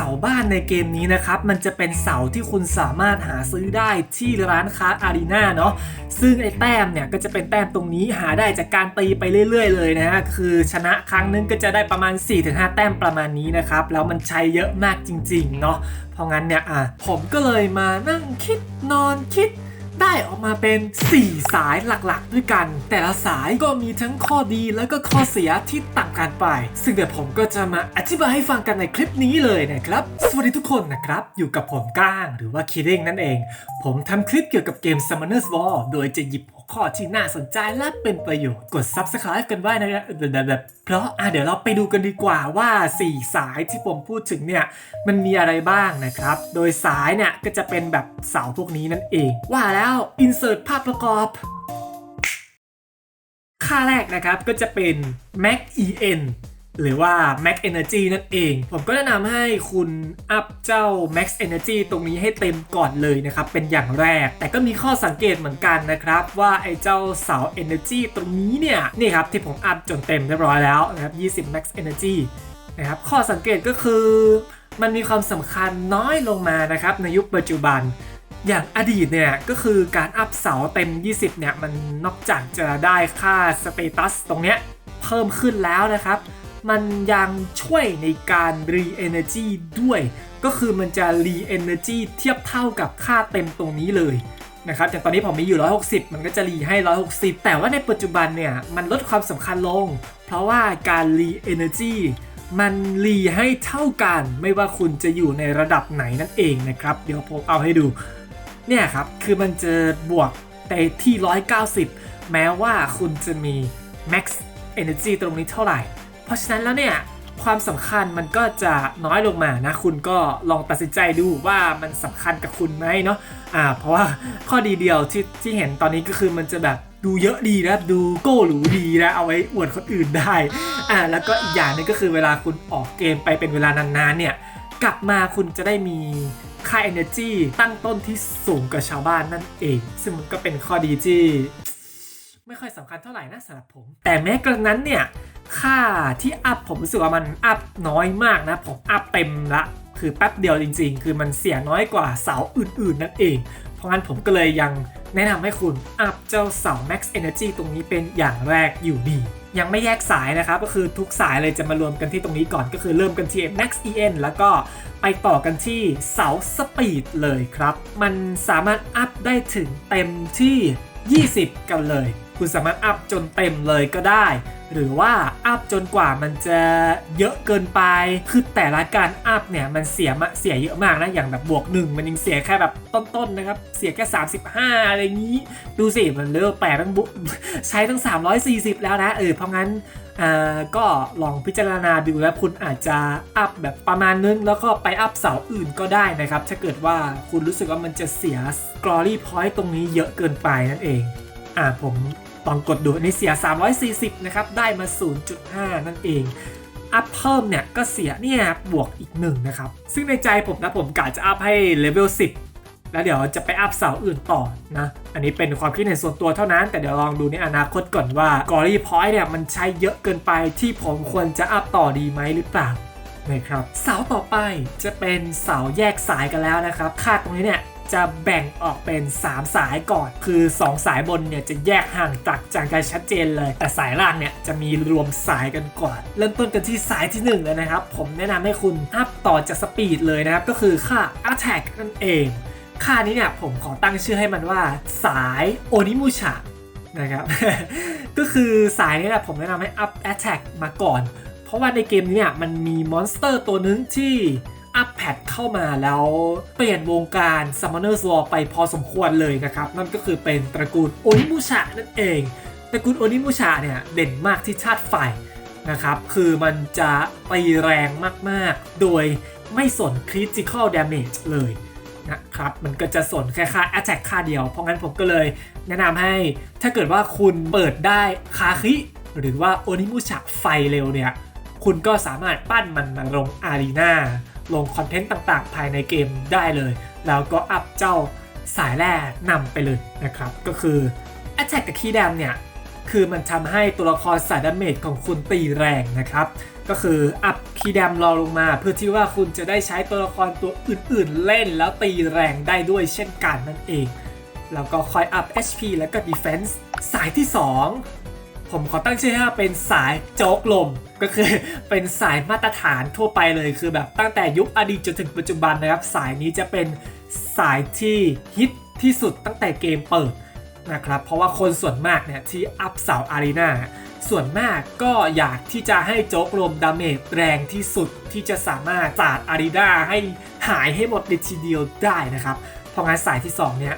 เสาบ้านในเกมนี้นะครับ มันจะเป็นเสาที่คุณสามารถหาซื้อได้ที่ร้านค้าอารีนาเนาะซึ่งไอ้แต้มเนี่ยก็จะเป็นแต้มตรงนี้หาได้จากการตีไปเรื่อย ๆ เลยนะฮะคือชนะครั้งนึงก็จะได้ประมาณ 4-5 แต้มประมาณนี้นะครับ แล้วมันใช้เยอะมากจริง ๆ เนาะเพราะงั้นเนี่ยอะผมก็เลยมานั่งคิดนอนคิด ได้ออกมาเป็น 4 สายหลักๆ ด้วยกัน แต่ละสายก็มีทั้งข้อดีแล้วก็ข้อเสียที่ต่างกันไป ซึ่งเดี๋ยวผมก็จะมาอธิบายให้ฟังกันในคลิปนี้เลยนะครับ สวัสดีทุกคนนะครับ อยู่กับผมก้างหรือว่าคิดเองนั่นเอง ผมทำคลิปเกี่ยวกับเกม Summoners War โดยจะหยิบห ข้อที่น่าสนใจและเป็นประโยชน์กด Subscribe กันไว้นะครับแบบเพราะอะเดี๋ยวเราไปดูกันดีกว่าว่า 4 สายที่ผมพูดถึงเนี่ยมันมีอะไรบ้างนะครับ โดยสายเนี่ยก็จะเป็นแบบเสาพวกนี้นั่นเอง ว่าแล้ว insert ภาพประกอบค่าแรกนะครับก็จะเป็น Mac EN หรือว่า Max Energy นั่นเอง ผมก็แนะนำให้คุณอัพเจ้า Max Energy ตรงนี้ให้เต็มก่อนเลยนะครับ เป็นอย่างแรก แต่ก็มีข้อสังเกตเหมือนกันนะครับ ว่าไอ้เจ้าเสา Energy ตรงนี้เนี่ย นี่ครับที่ผมอัพจนเต็มเรียบร้อยแล้วนะครับ 20 Max Energy นะครับข้อสังเกตก็คือ มันมีความสำคัญน้อยลงมานะครับในยุคปัจจุบันอย่างอดีตเนี่ยก็คือการอัพเสาเต็ม 20 เนี่ย มันนอกจากจะได้ค่าสเตตัสตรงเนี้ยเพิ่มขึ้นแล้วนะครับ มันยังช่วยในการ re energy ด้วย ก็คือมันจะ re energy เทียบเท่ากับค่าเต็มตรงนี้เลยนะครับอย่างตอนนี้ผมมีอยู่ 160 มันก็จะ re ให้ 160 แต่ว่าในปัจจุบันเนี่ย มันลดความสำคัญลง เพราะว่าการ re energy มันรีให้เท่ากันไม่ว่าคุณจะอยู่ในระดับไหนนั่นเองนะครับ เดี๋ยวผมเอาให้ดู เนี่ยครับ คือมันจะบวกแต่ที่ 190 แม้ว่าคุณจะมี max energy ตรงนี้เท่าไหร่ เพราะฉะนั้นแล้วเนี่ยความสำคัญมันก็จะน้อยลงมานะ คุณก็ลองตัดสินใจดูว่ามันสำคัญกับคุณไหมเนาะอ่าเพราะว่าข้อดีเดียวที่ที่เห็นตอนนี้ก็คือมันจะแบบดูเยอะดีนะดูโก้หรูดีนะเอาไว้อวดคนอื่นได้อ่าแล้วก็อีกอย่างนึงก็คือเวลาคุณออกเกมไปเป็นเวลานานๆเนี่ยกลับมาคุณจะได้มีค่า energy ตั้งต้นที่สูงกว่าชาวบ้านนั่นเอง ซึ่งมันก็เป็นข้อดีที่ไม่ค่อยสำคัญเท่าไหร่นะสำหรับผม แต่แม้กระนั้นเนี่ย ค่าที่อัพผมรู้สึกว่ามันอัพน้อยมากนะ ผมอัพเต็มละ คือแป๊บเดียวจริง ๆ คือมันเสียน้อยกว่าเสาอื่นๆ นั่นเอง เพราะงั้นผมก็เลยยังแนะนำให้คุณอัพเจ้าเสา Max Energy ตรงนี้เป็นอย่างแรกอยู่ดี ยังไม่แยกสายนะครับ ก็คือทุกสายเลยจะมารวมกันที่ตรงนี้ก่อนก็คือเริ่มกันที่ Max EN แล้วก็ไปต่อกันที่เสาสปีดเลยครับ มันสามารถอัพได้ถึงเต็มที่ 20 กันเลย คุณสามารถอัพจนเต็มเลยก็ได้ หรือว่าอัพจนกว่ามันจะเยอะเกินไป คือแต่ละการอัพเนี่ยมันเสียมาเสียเยอะมากนะ อย่างแบบบวกหนึ่งมันยังเสียแค่แบบต้นๆนะครับ เสียแค่ 35 อะไรอย่างนี้ ดูสิ มันเลือกแปดตั้งบุใช้ตั้ง 340 แล้วนะ เออ เพราะงั้นอ่าก็ลองพิจารณาดูแล้วคุณอาจจะอัพแบบประมาณนึง แล้วก็ไปอัพเสาอื่นก็ได้นะครับ ถ้าเกิดว่าคุณรู้สึกว่ามันจะเสีย glory point ตรงนี้เยอะเกินไปนั่นเอง อ่าผม ลองกดดูนนี้เสีย 340 นะครับ ได้มา 0.5 นั่นเอง อัพเพิ่มเนี่ย ก็เสียเนี่ยบวกอีกหนึ่งนะครับ ซึ่งในใจผมนะผมกะจะอัพให้เลเวล 10 แล้วเดี๋ยวจะไปอัพเสาอื่นต่อนะ อันนี้เป็นความคิดเห็นส่วนตัวเท่านั้น แต่เดี๋ยวลองดูในอนาคตก่อนว่ากอรี่พอยต์เนี่ยมันใช้เยอะเกินไปที่ผมควรจะอัพต่อดีไหมหรือเปล่านะครับเสาต่อไปจะเป็นเสาแยกสายกันแล้วนะครับ ค่าตรงนี้เนี่ย จะแบ่งออกเป็น 3 สายก่อน คือ 2 สายบนเนี่ยจะแยกห่างจากจากกันชัดเจนเลย แต่สายล่างเนี่ยจะมีรวมสายกันก่อน เริ่มต้นกันที่สายที่1เลยนะครับ ผมแนะนำให้คุณอัพต่อจากสปีดเลยนะครับ ก็คือค่า attack นั่นเอง ค่านี้เนี่ยผมขอตั้งชื่อให้มันว่า สายโอนิมูชะนะครับ ก็คือสายนี้แหละผมแนะนำให้อัพ attack มาก่อน เพราะว่าในเกมนี้เนี่ยมันมีมอนสเตอร์ตัวนึงที่ อัพแพดเข้ามาแล้วเปลี่ยนวงการ Summoners War ไปพอสมควรเลยนะครับ นั่นก็คือเป็นตระกูลโอนิมูชะนั่นเอง ตระกูลโอนิมูชะเนี่ยเด่นมากที่ชาติไฟนะครับ คือมันจะตีแรงมากๆ โดยไม่สน critical damage เลยนะครับ มันก็จะสนแค่ค่า attack ค่าเดียว เพราะงั้นผมก็เลยแนะนำให้ถ้าเกิดว่าคุณเปิดได้คาคิหรือว่าโอนิมูชะไฟเร็วเนี่ย คุณก็สามารถปั้นมันมาลงอารีนา ลงคอนเทนต์ต่างๆ ภายในเกมได้เลย แล้วก็อัพเจ้าสายแร่นำไปเลยนะครับ ก็คือ Attack กับคีย์แดมเนี่ย คือมันทำให้ตัวละครสายดาเมจของคุณตีแรงนะครับ ก็คืออัพคีย์แดมรอลงมา เพื่อที่ว่าคุณจะได้ใช้ตัวละครตัวอื่นๆ เล่นแล้วตีแรงได้ด้วยเช่นกันนั่นเอง แล้วก็คอยอัพ HP แล้วก็ Defense สายที่ 2 ผมขอตั้งชื่อให้ว่าเป็นสายโจ๊กลมก็คือเป็นสายมาตรฐานทั่วไปเลยคือแบบตั้งแต่ยุคอดีตจนถึงปัจจุบันนะครับ สายนี้จะเป็นสายที่ฮิตที่สุดตั้งแต่เกมเปิดนะครับเพราะว่าคนส่วนมากเนี่ยที่อัพเสาอารีนาส่วนมากก็อยากที่จะให้โจ๊กลมดาเมจแรงที่สุดที่จะสามารถสาดอารีนาให้หายให้หมดในทีเดียวได้นะครับ เพราะงั้นสายที่สองเนี่ย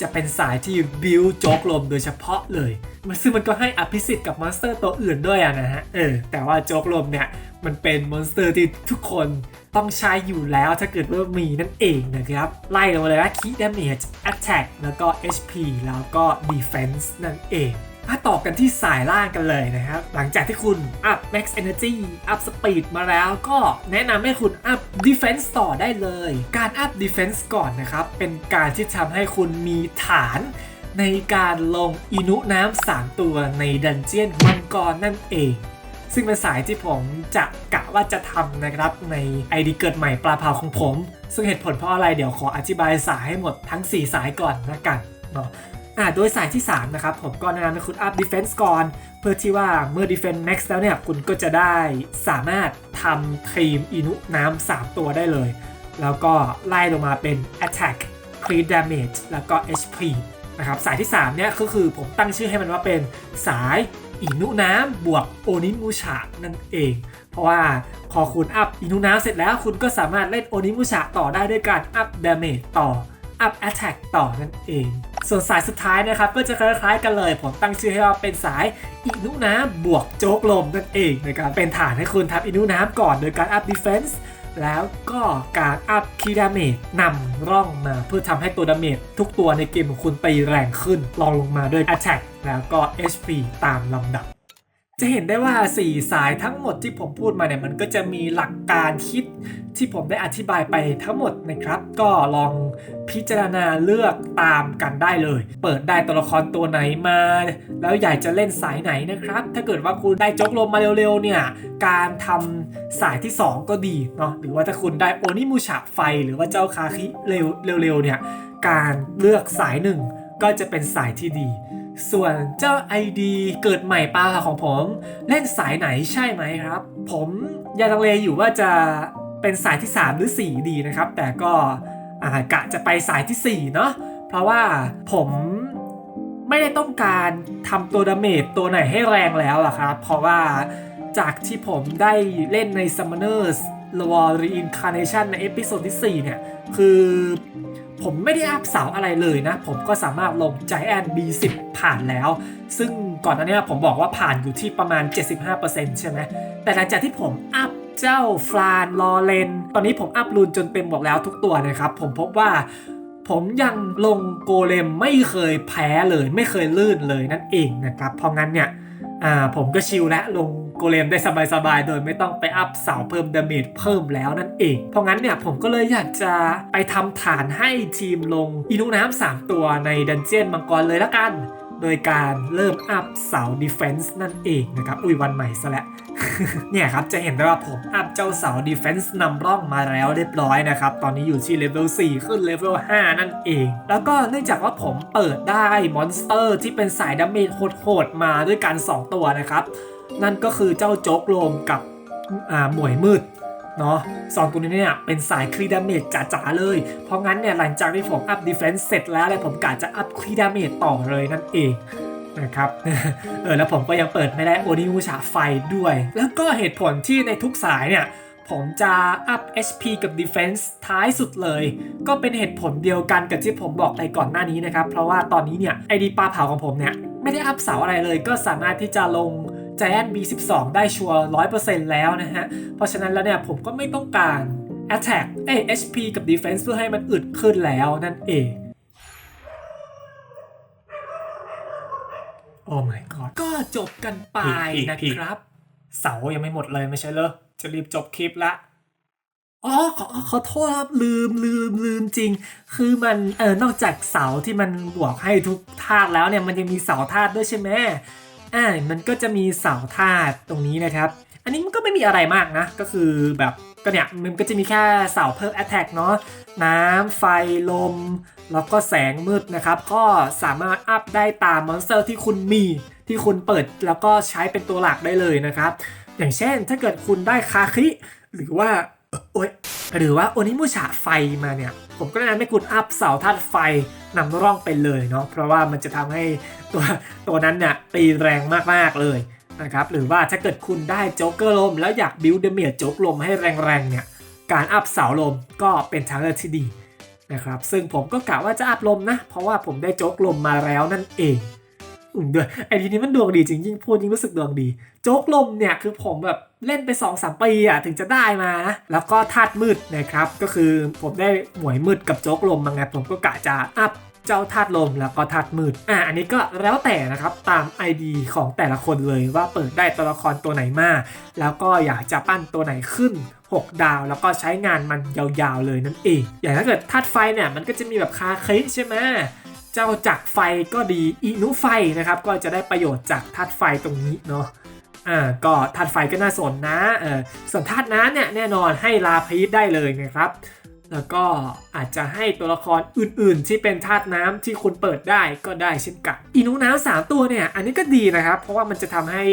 จะเป็นสายที่บิวโจกลมโดยเฉพาะเลย มันซึ่งมันก็ให้อภิสิทธิ์กับมอนสเตอร์ตัวอื่นด้วยอะนะฮะ เออ แต่ว่าโจกลมเนี่ยมันเป็นมอนสเตอร์ที่ทุกคนต้องใช้อยู่แล้วถ้าเกิดว่ามีนั่นเองนะครับ ไล่ลงมาเลยนะคีดามเมจแอตแทกแล้วก็ HP แล้วก็ Defense นั่นเอง มาต่อกันที่สายล่างกันเลยนะครับ หลังจากที่คุณอัพ Max Energy อัพ Speed มาแล้วก็แนะนำให้คุณอัพ Defense ต่อได้เลย การอัพ Defense ก่อนนะครับ เป็นการที่ทำให้คุณมีฐานในการลงอินุน้ำสามตัวในดันเจียนมังกรนั่นเอง ซึ่งเป็นสายที่ผมจะกะว่าจะทำนะครับในไอดีเกิดใหม่ปลาเผาของผม ซึ่งเหตุผลเพราะอะไรเดี๋ยวขออธิบายสายให้หมดทั้ง 4 สายก่อนนะกันเนาะ อ่าโดยสายที่ 3 นะครับ ผมก็แนะนำให้คุณอัพ Defense ก่อน เพื่อที่ว่าเมื่อ Defense Max แล้วเนี่ย คุณก็จะได้สามารถทำทีมอินุน้ำ3 ตัวได้เลย แล้วก็ไล่ลงมาเป็น Attack Crit Damage แล้วก็ HP นะครับสายที่ 3 เนี่ยก็คือผมตั้งชื่อให้มันว่าเป็นสายอินุน้ำบวกโอนิมูชะนั่นเอง เพราะว่าพอคุณอัพอินุน้ำเสร็จแล้ว คุณก็สามารถเล่นโอนิมูชะต่อได้ด้วยการอัพดาเมจต่ออัพแอ t แทกต่อนั่นเอง ส่วนสายสุดท้ายนะครับก็จะคล้ายๆกันเลย ผมตั้งชื่อให้ว่าเป็นสายอินุน้ำบวกโจ๊กลมนั่นเองนะครับเป็นฐานให้คุณทับอินุน้ำก่อนโดยการอัพดีเฟนซ์แล้วก็การอัพคีดาเมจนำร่องมาเพื่อทำให้ตัวดาเมจทุกตัวในเกมของคุณไปแรงขึ้นลองลงมาด้วย Attack แล้วก็ HP ตามลำดับ จะเห็นได้ว่า 4 สายทั้งหมดที่ผมพูดมาเนี่ยมันก็จะมีหลักการคิดที่ผมได้อธิบายไปทั้งหมดนะครับ ก็ลองพิจารณาเลือกตามกันได้เลย เปิดได้ตัวละครตัวไหนมา แล้วอยากจะเล่นสายไหนนะครับ ถ้าเกิดว่าคุณได้จกลมมาเร็วๆเนี่ยการทำสายที่ 2 ก็ดีเนาะหรือว่าถ้าคุณได้โอนิมูชะไฟ หรือว่าเจ้าคาคิเร็วๆเนี่ยการเลือกสายหนึ่งก็จะเป็นสายที่ดี ส่วนเจ้า ID เกิดใหม่ปลาของผม เล่นสายไหนใช่ไหมครับ ผมยังลังเลอยู่ว่าจะเป็นสายที่ 3 หรือ 4 ดีนะครับ แต่ก็กะจะไปสายที่ 4 เนาะเพราะว่าผมไม่ได้ต้องการทำตัวดาเมจตัวไหนให้แรงแล้วล่ะครับ เพราะว่าจากที่ผมได้เล่นใน Summoners War Reincarnation ในเอพิโซดที่ 4 เนี่ย คือ ผมไม่ได้อัพเสาอะไรเลยนะ ผมก็สามารถลง Giant B10 ผ่านแล้ว ซึ่งก่อนหน้านี้ผมบอกว่าผ่านอยู่ที่ประมาณ 75%ใช่ไหมแต่หลังจากที่ผมอัพเจ้าฟลานลอเลน ตอนนี้ผมอัพรูนจนเต็มหมดแล้วทุกตัวนะครับ ผมพบว่าผมยังลงโกเลมไม่เคยแพ้เลย ไม่เคยลื่นเลยนั่นเองนะครับ เพราะงั้นเนี่ยผมก็ชิลและลง โกเลมได้สบายๆ โดยไม่ต้องไปอัพเสาเพิ่มดาเมจเพิ่มแล้วนั่นเอง เพราะงั้นเนี่ยผมก็เลยอยากจะไปทำฐานให้ทีมลงอินุน้ำ3ตัวในดันเจียนมังกรเลยละกัน โดยการเริ่มอัพเสาดีเฟนส์นั่นเองนะครับ อุ้ยวันใหม่ซะแล้วเนี่ยครับจะเห็นได้ว่าผมอัพเจ้าเสาดีเฟนส์นำร่องมาแล้วเรียบร้อยนะครับ ตอนนี้อยู่ที่เลเวล4 ขึ้นเลเวล5 นั่นเอง แล้วก็เนื่องจากว่าผมเปิดได้มอนสเตอร์ที่เป็นสายดาเมจโหดๆมาด้วยกัน 2 ตัวนะครับ นั่นก็คือเจ้าโจ๊กโลมกับอ่าหมวยมืดเนาะสองตัวนี้เนี่ยเป็นสายครีดาเมจจ๋าๆเลย เพราะงั้นเนี่ยหลังจากที่ผมอัพดีเฟนส์เสร็จแล้วเนี่ยผมกะจะอัพครีดาเมจต่อเลยนั่นเองนะครับ เออแล้วผมก็ยังเปิดไม่ได้โอนิมูชาไฟด้วย แล้วก็เหตุผลที่ในทุกสายเนี่ยผมจะอัพ HP กับ Defense ท้ายสุดเลย ก็เป็นเหตุผลเดียวกันกับที่ผมบอกไปก่อนหน้านี้นะครับ เพราะว่าตอนนี้เนี่ยไอดีปลาเผาของผมเนี่ยไม่ได้อัพเสาอะไรเลย ก็สามารถที่จะลง Giant B12 ได้ชัวร์100%แล้วนะฮะ เพราะฉะนั้นแล้วเนี่ยผมก็ไม่ต้องการ Attack เอ้ย HP กับ Defense เพื่อให้มันอึดขึ้นแล้วนั่นเอง โอ้ my god ก็จบกันไปอีกนะอีกครับ เสายังไม่หมดเลยไม่ใช่เหรอ จะรีบจบคลิปละอ๋อขอขอโทษครับลืมลืมลืมจริง คือมันเออนอกจากเสาที่มันบวกให้ทุกธาตุแล้วเนี่ยมันยังมีเสาธาตุด้วยใช่ไหม อ่ามันก็จะมีเสาธาตุตรงนี้นะครับ อันนี้มันก็ไม่มีอะไรมากนะ ก็คือแบบก็เนี่ยมันก็จะมีแค่เสาเพิ่ม attack เนาะน้ำไฟลม แล้วก็แสงมืดนะครับ ก็สามารถอัพได้ตามมอนสเตอร์ที่คุณมีที่คุณเปิดแล้วก็ใช้เป็นตัวหลักได้เลยนะครับ อย่างเช่นถ้าเกิดคุณได้คาคิหรือว่าโอ๊ย หรือว่าโอนิมุชะไฟมาเนี่ย ผมก็แนะนำให้คุณอัพเสาธาตุไฟนำร่องไปเลยเนาะเพราะว่ามันจะทำให้ตัวตัวนั้นเนี่ยตีแรงมากๆเลยนะครับหรือว่าถ้าเกิดคุณได้โจ๊กเกอร์ลม แล้วอยากบิวเดเมียโจ๊กลมให้แรงๆเนี่ยการอัพเสาลมก็เป็นทางเลือกที่ดีนะครับซึ่งผมก็กะว่าจะอัพลมนะ เพราะว่าผมได้โจ๊กลมมาแล้วนั่นเองอืมด้วยไอทีนี้มันดวงดีจริงยิ่งพูดยิ่งรู้สึกดวงดี โจ๊กลมเนี่ยคือผมแบบ เล่นไป2อสปีอะถึงจะได้มานะแล้วก็ธาตุมืดนะครับ ก็คือผมได้หมวยมืดกับโจ๊กลมมาไงผมก็กะจะอัพเจ้าธาตุลมแล้วก็ธาตุมืด อะอันนี้ก็แล้วแต่นะครับตาม ID ของแต่ละคนเลยว่าเปิดได้ตัวละครตัวไหนมา แล้วก็อยากจะปั้นตัวไหนขึ้น 6 ดาว แล้วก็ใช้งานมันยาวๆเลยนั่นเอง อย่างถ้าเกิดธาตุไฟเนี่ยมันก็จะมีแบบคาคลิใช่ไหมเจ้าจักรไฟก็ดีอินุไฟนะครับก็จะได้ประโยชน์จากธาตุไฟตรงนี้เนาะ อ่าก็ธาตุไฟก็น่าสนนะเออส่วนธาตุน้ำเนี่ยแน่นอนให้ลาพีชได้เลยนะครับ แล้วก็อาจจะให้ตัวละครอื่นๆ ที่เป็นธาตุน้ำที่คุณเปิดได้ก็ได้เช่นกันอินุน้ำสามตัวเนี่ยอันนี้ก็ดีนะครับ เพราะว่ามันจะทำให้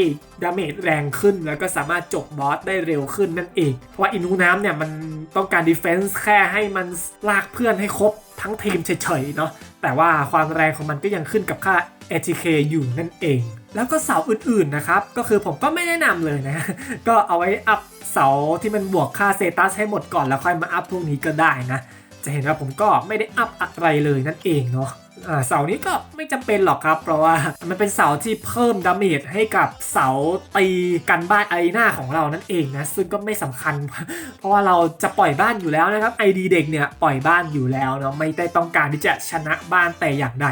ดาเมจแรงขึ้น แล้วก็สามารถจบบอสได้เร็วขึ้นนั่นเอง เพราะว่าอินุน้ำเนี่ยมันต้องการดีเฟนส์แค่ให้มันลากเพื่อนให้ครบทั้งทีมเฉยๆเนาะแต่ว่าความแรงของมันก็ยังขึ้นกับค่า ATK อยู่นั่นเอง แล้วก็เสาอื่นๆนะครับ ก็คือผมก็ไม่แนะนำเลยนะ ก็เอาไว้อัพเสาที่มันบวกค่าเซตัสให้หมดก่อนแล้วค่อยมาอัพพวกนี้ก็ได้นะ จะเห็นว่าผมก็ไม่ได้อัพอะไรเลยนั่นเองเนาะ เสานี้ก็ไม่จำเป็นหรอกครับ เพราะว่ามันเป็นเสาที่เพิ่มดาเมจให้กับเสาตีกันบ้านไอหน้าของเรานั่นเองนะซึ่งก็ไม่สำคัญ เพราะว่าเราจะปล่อยบ้านอยู่แล้วนะครับไอดีเด็กเนี่ยปล่อยบ้านอยู่แล้วเนาะไม่ได้ต้องการที่จะชนะบ้านแต่อย่างใด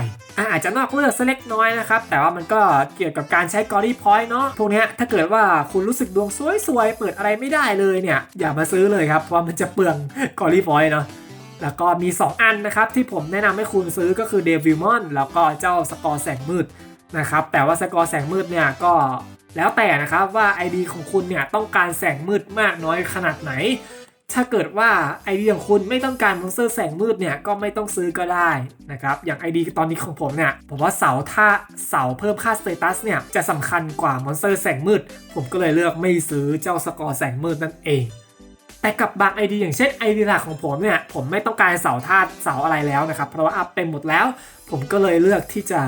อาจจะนอกเลือกเล็กน้อยนะครับ แต่ว่ามันก็เกี่ยวกับการใช้กอรี่พอยต์เนาะพวกนี้ถ้าเกิดว่าคุณรู้สึกดวงสวยๆ เปิดอะไรไม่ได้เลยเนี่ย อย่ามาซื้อเลยครับเพราะมันจะเปลืองกอรี่พอยต์เนาะ แล้วก็มี 2 อันนะครับ ที่ผมแนะนำให้คุณซื้อก็คือเดวิลมอนแล้วก็เจ้าสกอร์แสงมืดนะครับ แต่ว่าสกอร์แสงมืดเนี่ยก็แล้วแต่นะครับว่า ID ของคุณเนี่ยต้องการแสงมืดมากน้อยขนาดไหน ถ้าเกิดว่า ID ของคุณไม่ต้องการมอนสเตอร์แสงมืดเนี่ยก็ไม่ต้องซื้อก็ได้นะครับ อย่าง ID ตอนนี้ของผมเนี่ยผมว่าเสาท่าเสาเพิ่มค่าสเตตัสเนี่ยจะสำคัญกว่ามอนสเตอร์แสงมืด ผมก็เลยเลือกไม่ซื้อเจ้าสกอร์แสงมืดนั่นเอง แต่กับบาง ID อย่างเช่น ID หลักของผมเนี่ย ผมไม่ต้องการเสาธาตุเสาอะไรแล้วนะครับ เพราะว่าอัพเต็มหมดแล้ว ผมก็เลยเลือกที่จะ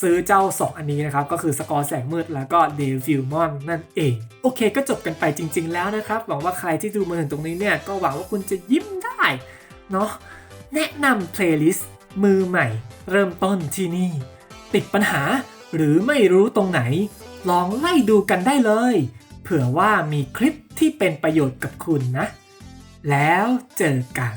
ซื้อเจ้า 2 อันนี้นะครับ ก็คือสกอร์แสงมืดแล้วก็เดวิลมอนนั่นเอง โอเคก็จบกันไปจริง ๆ แล้วนะครับ หวังว่าใครที่ดูมาถึงตรงนี้เนี่ย ก็หวังว่าคุณจะยิ้มได้เนาะแนะนำเพลย์ลิสต์มือใหม่ เริ่มต้นที่นี่ ติดปัญหาหรือไม่รู้ตรงไหน ลองไล่ดูกันได้เลย เผื่อว่ามีคลิป ที่เป็นประโยชน์กับคุณนะ แล้วเจอกัน